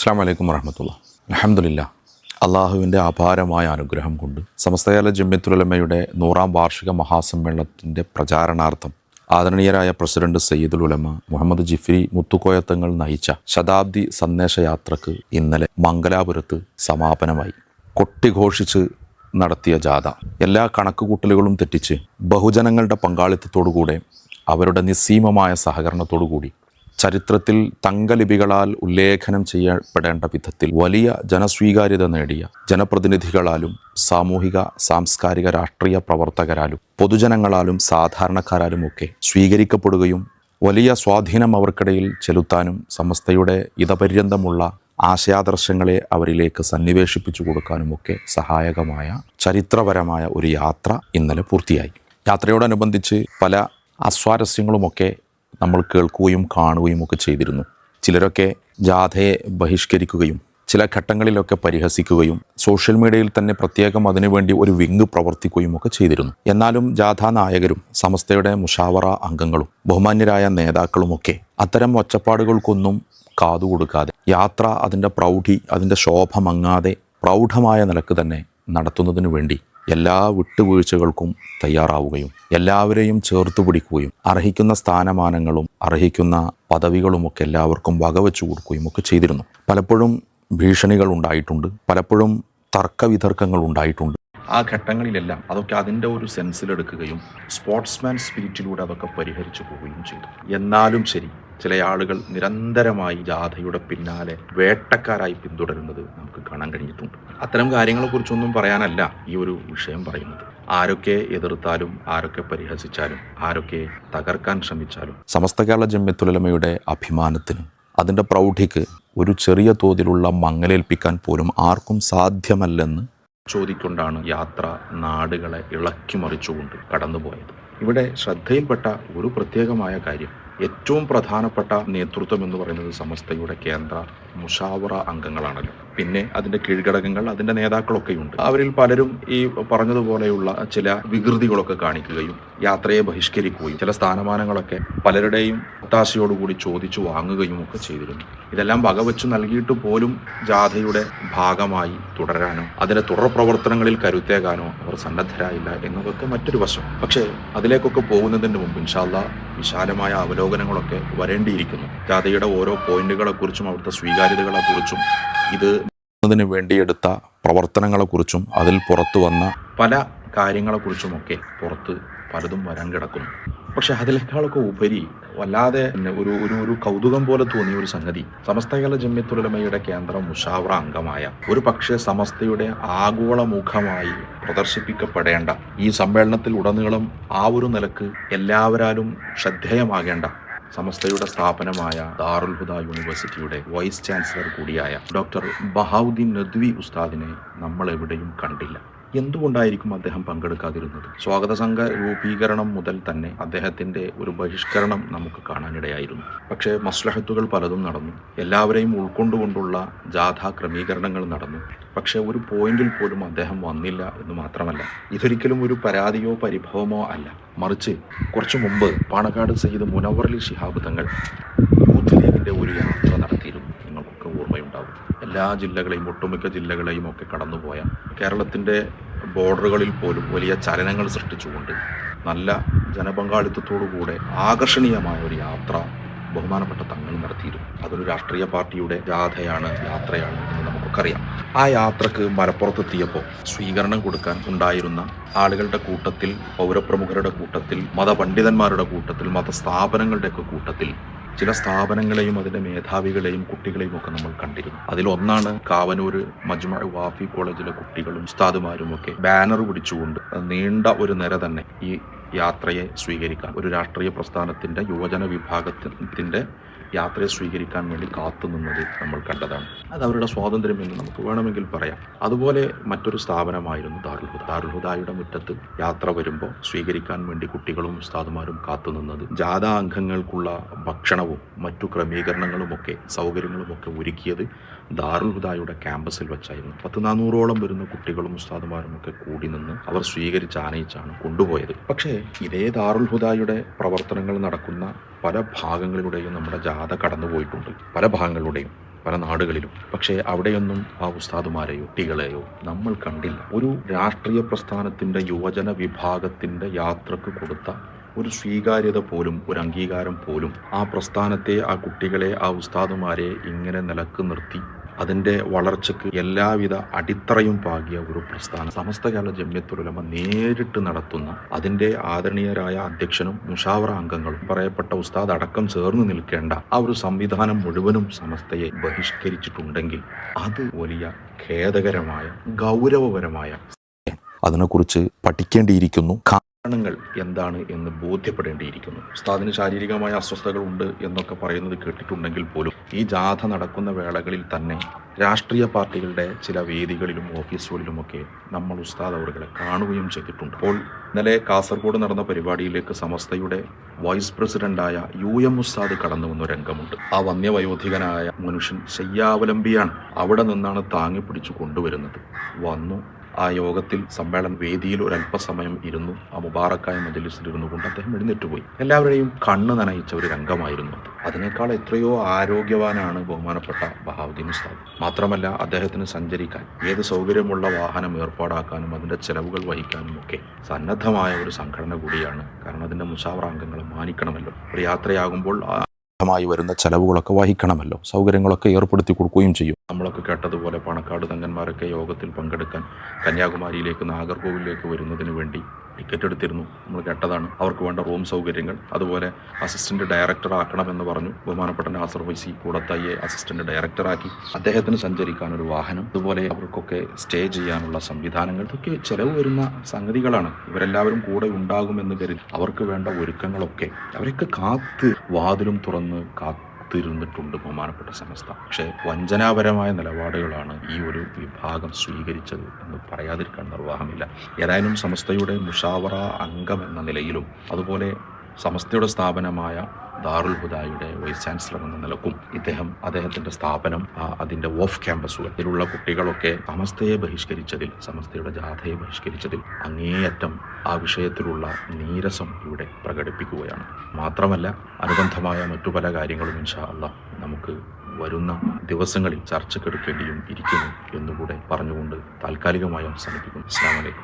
അസ്സാം വലൈക്കും വറഹമത്തുള്ള. അലഹമുല്ല അള്ളാഹുവിന്റെ അപാരമായ അനുഗ്രഹം കൊണ്ട് സമസ്തകാല ജമ്യത്തുലമയുടെ നൂറാം വാർഷിക മഹാസമ്മേളനത്തിന്റെ പ്രചാരണാർത്ഥം ആദരണീയരായ പ്രസിഡന്റ് സയ്യിദുൽ ഉലമ മുഹമ്മദ് ജിഫ്രി മുത്തുക്കോയത്തങ്ങൾ നയിച്ച ശതാബ്ദി സന്ദേശയാത്രക്ക് ഇന്നലെ മംഗലാപുരത്ത് സമാപനമായി. കൊട്ടിഘോഷിച്ച് നടത്തിയ ജാഥ എല്ലാ കണക്കുകൂട്ടലുകളും തെറ്റിച്ച് ബഹുജനങ്ങളുടെ പങ്കാളിത്തത്തോടുകൂടെ അവരുടെ നിസ്സീമമായ സഹകരണത്തോടുകൂടി ചരിത്രത്തിൽ തങ്കലിപികളാൽ ഉല്ലേഖനം ചെയ്യപ്പെടേണ്ട വിധത്തിൽ വലിയ ജനസ്വീകാര്യത നേടിയ ജനപ്രതിനിധികളാലും സാമൂഹിക സാംസ്കാരിക രാഷ്ട്രീയ പ്രവർത്തകരാലും പൊതുജനങ്ങളാലും സാധാരണക്കാരാലും ഒക്കെ സ്വീകരിക്കപ്പെടുകയും വലിയ സ്വാധീനം അവർക്കിടയിൽ ചെലുത്താനും സമസ്തയുടെ ഇതപര്യന്തമുള്ള ആശയാദർശങ്ങളെ അവരിലേക്ക് സന്നിവേശിപ്പിച്ചു കൊടുക്കാനുമൊക്കെ സഹായകമായ ചരിത്രപരമായ ഒരു യാത്ര ഇന്നലെ പൂർത്തിയായി. യാത്രയോടനുബന്ധിച്ച് പല അസ്വാരസ്യങ്ങളുമൊക്കെ നമ്മൾ കേൾക്കുകയും കാണുകയും ഒക്കെ ചെയ്തിരുന്നു. ചിലരൊക്കെ ജാഥയെ ബഹിഷ്കരിക്കുകയും ചില ഘട്ടങ്ങളിലൊക്കെ പരിഹസിക്കുകയും സോഷ്യൽ മീഡിയയിൽ തന്നെ പ്രത്യേകം അതിനുവേണ്ടി ഒരു വിങ് പ്രവർത്തിക്കുകയും ഒക്കെ ചെയ്തിരുന്നു. എന്നാലും ജാഥാ നായകരും സമസ്തയുടെ മുഷാവറ അംഗങ്ങളും ബഹുമാന്യരായ നേതാക്കളുമൊക്കെ അത്തരം ഒച്ചപ്പാടുകൾക്കൊന്നും കാതുകൊടുക്കാതെ യാത്ര അതിന്റെ പ്രൗഢി അതിന്റെ ശോഭ മങ്ങാതെ പ്രൗഢമായ നിലയ്ക്ക് തന്നെ നടത്തുന്നതിനു വേണ്ടി എല്ലാ വിട്ടുവീഴ്ചകൾക്കും തയ്യാറാവുകയും എല്ലാവരെയും ചേർത്ത് പിടിക്കുകയും അർഹിക്കുന്ന സ്ഥാനമാനങ്ങളും അർഹിക്കുന്ന പദവികളുമൊക്കെ എല്ലാവർക്കും വകവെച്ചു കൊടുക്കുകയും ഒക്കെ ചെയ്തിരുന്നു. പലപ്പോഴും ഭീഷണികൾ ഉണ്ടായിട്ടുണ്ട്. പലപ്പോഴും തർക്കവിതർക്കങ്ങൾ ഉണ്ടായിട്ടുണ്ട്. ആ ഘട്ടങ്ങളിലെല്ലാം അതൊക്കെ അതിന്റെ ഒരു സെൻസിലെടുക്കുകയും സ്പോർട്സ്മാൻ സ്പിരിറ്റിലൂടെ അതൊക്കെ പരിഹരിച്ചു പോവുകയും ചെയ്തു. എന്നാലും ശരി ചില ആളുകൾ നിരന്തരമായി ജാഥയുടെ പിന്നാലെ വേട്ടക്കാരായി പിന്തുടരുന്നത് നമുക്ക് കാണാൻ കഴിഞ്ഞിട്ടുണ്ട്. അത്തരം കാര്യങ്ങളെക്കുറിച്ചൊന്നും പറയാനല്ല ഈ ഒരു വിഷയം പറയുന്നത്. ആരൊക്കെ എതിർത്താലും ആരൊക്കെ പരിഹസിച്ചാലും ആരൊക്കെ തകർക്കാൻ ശ്രമിച്ചാലും. സമസ്ത കേരള ജമ്യത്തുലമയുടെ അഭിമാനത്തിനും അതിന്റെ പ്രൗഢിക്ക് ഒരു ചെറിയ തോതിലുള്ള മങ്ങലേൽപ്പിക്കാൻ പോലും ആർക്കും സാധ്യമല്ലെന്ന് ചോദിക്കൊണ്ടാണ് യാത്ര നാടുകളെ ഇളക്കിമറിച്ചുകൊണ്ട് കടന്നുപോയത്. ഇവിടെ ശ്രദ്ധയിൽപ്പെട്ട ഒരു പ്രത്യേകമായ കാര്യം ഏറ്റവും പ്രധാനപ്പെട്ട നേതൃത്വം എന്ന് പറയുന്നത് സമസ്തയുടെ കേന്ദ്ര മുഷാവറ അംഗങ്ങളാണല്ലോ. പിന്നെ അതിന്റെ കീഴ്ഘടകങ്ങൾ നേതാക്കളൊക്കെ നേതാക്കളൊക്കെയുണ്ട്. അവരിൽ പലരും ഈ പറഞ്ഞതുപോലെയുള്ള ചില വികൃതികളൊക്കെ കാണിക്കുകയും യാത്രയെ ബഹിഷ്കരിക്കുകയും ചില സ്ഥാനമാനങ്ങളൊക്കെ പലരുടെയും ഒത്താശയോടുകൂടി ചോദിച്ചു വാങ്ങുകയും ഒക്കെ ചെയ്തിരുന്നു. ഇതെല്ലാം വകവെച്ചു നൽകിയിട്ട് പോലും ജാഥയുടെ ഭാഗമായി തുടരാനോ അതിന്റെ തുടർ പ്രവർത്തനങ്ങളിൽ കരുത്തേകാനോ അവർ സന്നദ്ധരായില്ല എന്നതൊക്കെ മറ്റൊരു വശം. പക്ഷേ അതിലേക്കൊക്കെ പോകുന്നതിന് മുമ്പ് ഇൻഷാല്ല വിശാലമായ അവലോകനങ്ങളൊക്കെ വരേണ്ടിയിരിക്കുന്നു. ജാഥയുടെ ഓരോ പോയിന്റുകളെക്കുറിച്ചും അവിടുത്തെ സ്വീകാര്യതകളെക്കുറിച്ചും ഇത് ന്നതിന് വേണ്ടിയെടുത്ത പ്രവർത്തനങ്ങളെക്കുറിച്ചും അതിൽ പുറത്തു വന്ന പല കാര്യങ്ങളെക്കുറിച്ചുമൊക്കെ പുറത്ത് പലതും വരാൻ കിടക്കുന്നു. പക്ഷെ അതിനേക്കാളൊക്കെ ഉപരി വല്ലാതെ ഒരു ഒരു ഒരു കൗതുകം പോലെ തോന്നിയ ഒരു സംഗതി. സമസ്തകല ജമ്യത്തുലമയുടെ കേന്ദ്ര മുഷാവറ അംഗമായ ഒരു പക്ഷേ സമസ്തയുടെ ആഗോളമുഖമായി പ്രദർശിപ്പിക്കപ്പെടേണ്ട ഈ സമ്മേളനത്തിൽ ഉടനീളം ആ ഒരു നിലയ്ക്ക് എല്ലാവരാലും ശ്രദ്ധേയമാകേണ്ട സമസ്തയുടെ സ്ഥാപനമായ Darul Huda university vice chancellor കൂടിയായ ഡോക്ടർ ബഹാവുദ്ദീൻ നദ്വി ഉസ്താദിനെ നമ്മൾ എവിടെയും കണ്ടില്ല. എന്തുകൊണ്ടായിരിക്കും അദ്ദേഹം പങ്കെടുക്കാതിരുന്നത്? സ്വാഗത സംഘ രൂപീകരണം മുതൽ തന്നെ അദ്ദേഹത്തിന്റെ ഒരു ബഹിഷ്കരണം നമുക്ക് കാണാനിടയായിരുന്നു. പക്ഷേ മസ്ലഹത്തുകൾ പലതും നടന്നു. എല്ലാവരെയും ഉൾക്കൊണ്ടുകൊണ്ടുള്ള ജാഥാ ക്രമീകരണങ്ങൾ നടന്നു. പക്ഷേ ഒരു പോയിന്റിൽ പോലും അദ്ദേഹം വന്നില്ല എന്ന് മാത്രമല്ല ഇതൊരിക്കലും ഒരു പരാതിയോ പരിഭവമോ അല്ല. മറിച്ച് കുറച്ചു മുമ്പ് പാണക്കാട് സയ്യിദ് മുനവറലി ശിഹാബ് തങ്ങൾ യൂത്ത് ലീഗിന്റെ ഒരു യാത്ര എല്ലാ ജില്ലകളെയും ഒട്ടുമിക്ക ജില്ലകളെയും ഒക്കെ കടന്നുപോയ കേരളത്തിന്റെ ബോർഡറുകളിൽ പോലും വലിയ ചലനങ്ങൾ സൃഷ്ടിച്ചുകൊണ്ട് നല്ല ജനപങ്കാളിത്തത്തോടുകൂടെ ആകർഷണീയമായ ഒരു യാത്ര ബഹുമാനപ്പെട്ട തങ്ങൾ നടത്തിയിരുന്നു. അതൊരു രാഷ്ട്രീയ പാർട്ടിയുടെ ജാഥയാണ് യാത്രയാണ് എന്ന് നമുക്കൊക്കറിയാം ആ യാത്രയ്ക്ക് മലപ്പുറത്തെത്തിയപ്പോൾ സ്വീകരണം കൊടുക്കാൻ ഉണ്ടായിരുന്ന ആളുകളുടെ കൂട്ടത്തിൽ പൗരപ്രമുഖരുടെ കൂട്ടത്തിൽ മതപണ്ഡിതന്മാരുടെ കൂട്ടത്തിൽ മതസ്ഥാപനങ്ങളുടെയൊക്കെ കൂട്ടത്തിൽ ചില സ്ഥാപനങ്ങളെയും അതിന്റെ മേധാവികളെയും കുട്ടികളെയും ഒക്കെ നമ്മൾ കണ്ടിരുന്നു. അതിലൊന്നാണ് കാവനൂര് മജ്മ വാഫി കോളേജിലെ കുട്ടികളും ഉസ്താദുമാരും ഒക്കെ ബാനർ പിടിച്ചുകൊണ്ട് നീണ്ട ഒരു നിര തന്നെ ഈ യാത്രയെ സ്വീകരിക്കാൻ ഒരു രാഷ്ട്രീയ പ്രസ്ഥാനത്തിന്റെ യുവജന വിഭാഗത്തിന്റെ യാത്രയെ സ്വീകരിക്കാൻ വേണ്ടി കാത്തുനിന്നത് നമ്മൾ കണ്ടതാണ്. അത് അവരുടെ സ്വാതന്ത്ര്യം എന്ന് നമുക്ക് വേണമെങ്കിൽ പറയാം. അതുപോലെ മറ്റൊരു സ്ഥാപനമായിരുന്നു ദാറുൽ ഹുദ. ദാറുൽ ഹുദായുടെ മുറ്റത്ത് യാത്ര വരുമ്പോൾ സ്വീകരിക്കാൻ വേണ്ടി കുട്ടികളും ഉസ്താദുമാരും കാത്തുനിന്നത് ജാഥാ അംഗങ്ങൾക്കുള്ള ഭക്ഷണവും മറ്റു ക്രമീകരണങ്ങളുമൊക്കെ സൗകര്യങ്ങളുമൊക്കെ ഒരുക്കിയത് ദാറുൽ ഹുദായുടെ ക്യാമ്പസിൽ വെച്ചായിരുന്നു. പത്ത് നാനൂറോളം വരുന്ന കുട്ടികളും ഉസ്താദുമാരും ഒക്കെ കൂടി നിന്ന് അവർ സ്വീകരിച്ച് ആനയിച്ചാണ് കൊണ്ടുപോയത്. പക്ഷേ ഇതേ ദാറുൽ ഹുദായുടെ പ്രവർത്തനങ്ങൾ നടക്കുന്ന പല ഭാഗങ്ങളിലൂടെയും നമ്മുടെ ജാഥ കടന്നുപോയിട്ടുണ്ട് പല ഭാഗങ്ങളിലൂടെയും പല നാടുകളിലും. പക്ഷേ അവിടെയൊന്നും ആ ഉസ്താദുമാരെയോ കുട്ടികളെയോ നമ്മൾ കണ്ടില്ല. ഒരു രാഷ്ട്രീയ പ്രസ്ഥാനത്തിന്റെ യുവജന വിഭാഗത്തിന്റെ യാത്രയ്ക്ക് കൊടുത്ത ഒരു സ്വീകാര്യത പോലും ഒരു അംഗീകാരം പോലും ആ പ്രസ്ഥാനത്തെ ആ കുട്ടികളെ ആ ഉസ്താദുമാരെ ഇങ്ങനെ നിലയ്ക്ക് നിർത്തി അതിന്റെ വളർച്ചയ്ക്ക് എല്ലാവിധ അടിത്തറയും പാകിയ ഒരു പ്രസ്ഥാനം. സമസ്ത കേരള ജമ്യത്തുലമ നേരിട്ട് നടത്തുന്ന അതിന്റെ ആദരണീയരായ അധ്യക്ഷനും മുഷാവറ അംഗങ്ങളും പറയപ്പെട്ട ഉസ്താദ് അടക്കം ചേർന്ന് നിൽക്കേണ്ട ആ ഒരു സംവിധാനം മുഴുവനും സമസ്തയെ ബഹിഷ്കരിച്ചിട്ടുണ്ടെങ്കിൽ അത് വലിയ ഖേദകരമായ ഗൗരവപരമായ അതിനെക്കുറിച്ച് പഠിക്കേണ്ടിയിരിക്കുന്നു. കാരണങ്ങൾ എന്താണ് എന്ന് ബോധ്യപ്പെടേണ്ടിയിരിക്കുന്നു. ഉസ്താദിന് ശാരീരികമായ അസ്വസ്ഥതകൾ ഉണ്ട് എന്നൊക്കെ പറയുന്നത് കേട്ടിട്ടുണ്ടെങ്കിൽ പോലും ഈ ജാഥ നടക്കുന്ന വേളകളിൽ തന്നെ രാഷ്ട്രീയ പാർട്ടികളുടെ ചില വേദികളിലും ഓഫീസുകളിലുമൊക്കെ നമ്മൾ ഉസ്താദ് അവറുകളെ കാണുകയും ചെയ്തിട്ടുണ്ട്. അപ്പോൾ ഇന്നലെ കാസർഗോഡ് നടന്ന പരിപാടിയിലേക്ക് സമസ്തയുടെ വൈസ് പ്രസിഡന്റായ യു എം ഉസ്താദ് കടന്നു വന്ന രംഗമുണ്ട്. ആ വന്യവയോധികനായ മനുഷ്യൻ ശയ്യാവലംബിയാണ് അവിടെ നിന്നാണ് താങ്ങി പിടിച്ചു കൊണ്ടുവരുന്നത്. വന്നു ആ യോഗത്തിൽ സമ്മേളന വേദിയിൽ ഒരു അല്പസമയം ഇരുന്നു. ആ മുബാറക്കായ മജലിസിൽ ഇരുന്നു കൊണ്ട് അദ്ദേഹം എഴുന്നേറ്റ് പോയി. എല്ലാവരുടെയും കണ്ണ് നനയിച്ച ഒരു രംഗമായിരുന്നു അത്. അതിനേക്കാൾ എത്രയോ ആരോഗ്യവാനാണ് ബഹുമാനപ്പെട്ട ബഹാവുദ്ദീൻ ഉസ്താദ്. മാത്രമല്ല അദ്ദേഹത്തിന് സഞ്ചരിക്കാൻ ഏത് സൗകര്യമുള്ള വാഹനം ഏർപ്പാടാക്കാനും അതിന്റെ ചെലവുകൾ വഹിക്കാനും ഒക്കെ സന്നദ്ധമായ ഒരു സംഘടന കൂടിയാണ്. കാരണം അതിന്റെ മുഷാവറാംഗങ്ങളെ മാനിക്കണമല്ലോ. ഒരു യാത്രയാകുമ്പോൾ ആ വരുന്ന ചെലവുകളൊക്കെ വഹിക്കണമല്ലോ. സൗകര്യങ്ങളൊക്കെ ഏർപ്പെടുത്തി കൊടുക്കുകയും ചെയ്യും. നമ്മളൊക്കെ കേട്ടതുപോലെ പണക്കാട് തങ്ങന്മാരൊക്കെ യോഗത്തിൽ പങ്കെടുക്കാൻ കന്യാകുമാരിയിലേക്ക് നാഗർകോവിലേക്ക് വരുന്നതിന് വേണ്ടി ടിക്കറ്റ് എടുത്തിരുന്നു. നമ്മൾ കേട്ടതാണ്. അവർക്ക് വേണ്ട റൂം സൗകര്യങ്ങൾ. അതുപോലെ അസിസ്റ്റന്റ് ഡയറക്ടർ ആക്കണമെന്ന് പറഞ്ഞു. ബഹുമാനപ്പെട്ട നാസർ വൈസി കൂടത്തായിയെ അസിസ്റ്റന്റ് ഡയറക്ടറാക്കി അദ്ദേഹത്തിന് സഞ്ചരിക്കാൻ ഒരു വാഹനം. അതുപോലെ അവർക്കൊക്കെ സ്റ്റേ ചെയ്യാനുള്ള സംവിധാനങ്ങൾ. ഇതൊക്കെ ചെലവ് വരുന്ന സംഗതികളാണ്. ഇവരെല്ലാവരും കൂടെ ഉണ്ടാകുമെന്ന് കരുതി അവർക്ക് വേണ്ട ഒരുക്കങ്ങളൊക്കെ അവരൊക്കെ കാത്ത് വാതിലും തുറന്ന് കാത്ത് കാത്തിരുന്നിട്ടുണ്ട് ബഹുമാനപ്പെട്ട സമസ്ത. പക്ഷേ വഞ്ചനാപരമായ നിലപാടുകളാണ് ഈ ഒരു വിഭാഗം സ്വീകരിച്ചത് എന്ന് പറയാതിരിക്കാൻ നിർവാഹമില്ല. ഏതായാലും സമസ്തയുടെ മുഷാവറ അംഗം എന്ന നിലയിലും അതുപോലെ സമസ്തയുടെ സ്ഥാപനമായ ദാറുൽ ഹുദായുടെ വൈസ് ചാൻസലർ എന്ന നിലക്കും ഇദ്ദേഹം അദ്ദേഹത്തിന്റെ സ്ഥാപനം അതിന്റെ ഓഫ് ക്യാമ്പസുകൾ ഇതിലുള്ള കുട്ടികളൊക്കെ സമസ്തയെ ബഹിഷ്കരിച്ചതിൽ സമസ്തയുടെ ജാഥയെ ബഹിഷ്കരിച്ചതിൽ അങ്ങേയറ്റം ആ വിഷയത്തിലുള്ള നീരസം ഇവിടെ പ്രകടിപ്പിക്കുകയാണ്. മാത്രമല്ല അനുബന്ധമായ മറ്റു പല കാര്യങ്ങളും ഇൻഷാ അല്ല നമുക്ക് വരുന്ന ദിവസങ്ങളിൽ ചർച്ചക്കെടുക്കേണ്ടിയും ഇരിക്കുന്നു എന്നുകൂടെ പറഞ്ഞുകൊണ്ട് താൽക്കാലികമായി അവസാനിപ്പിക്കുന്നു. അസ്സാം വലൈക്കും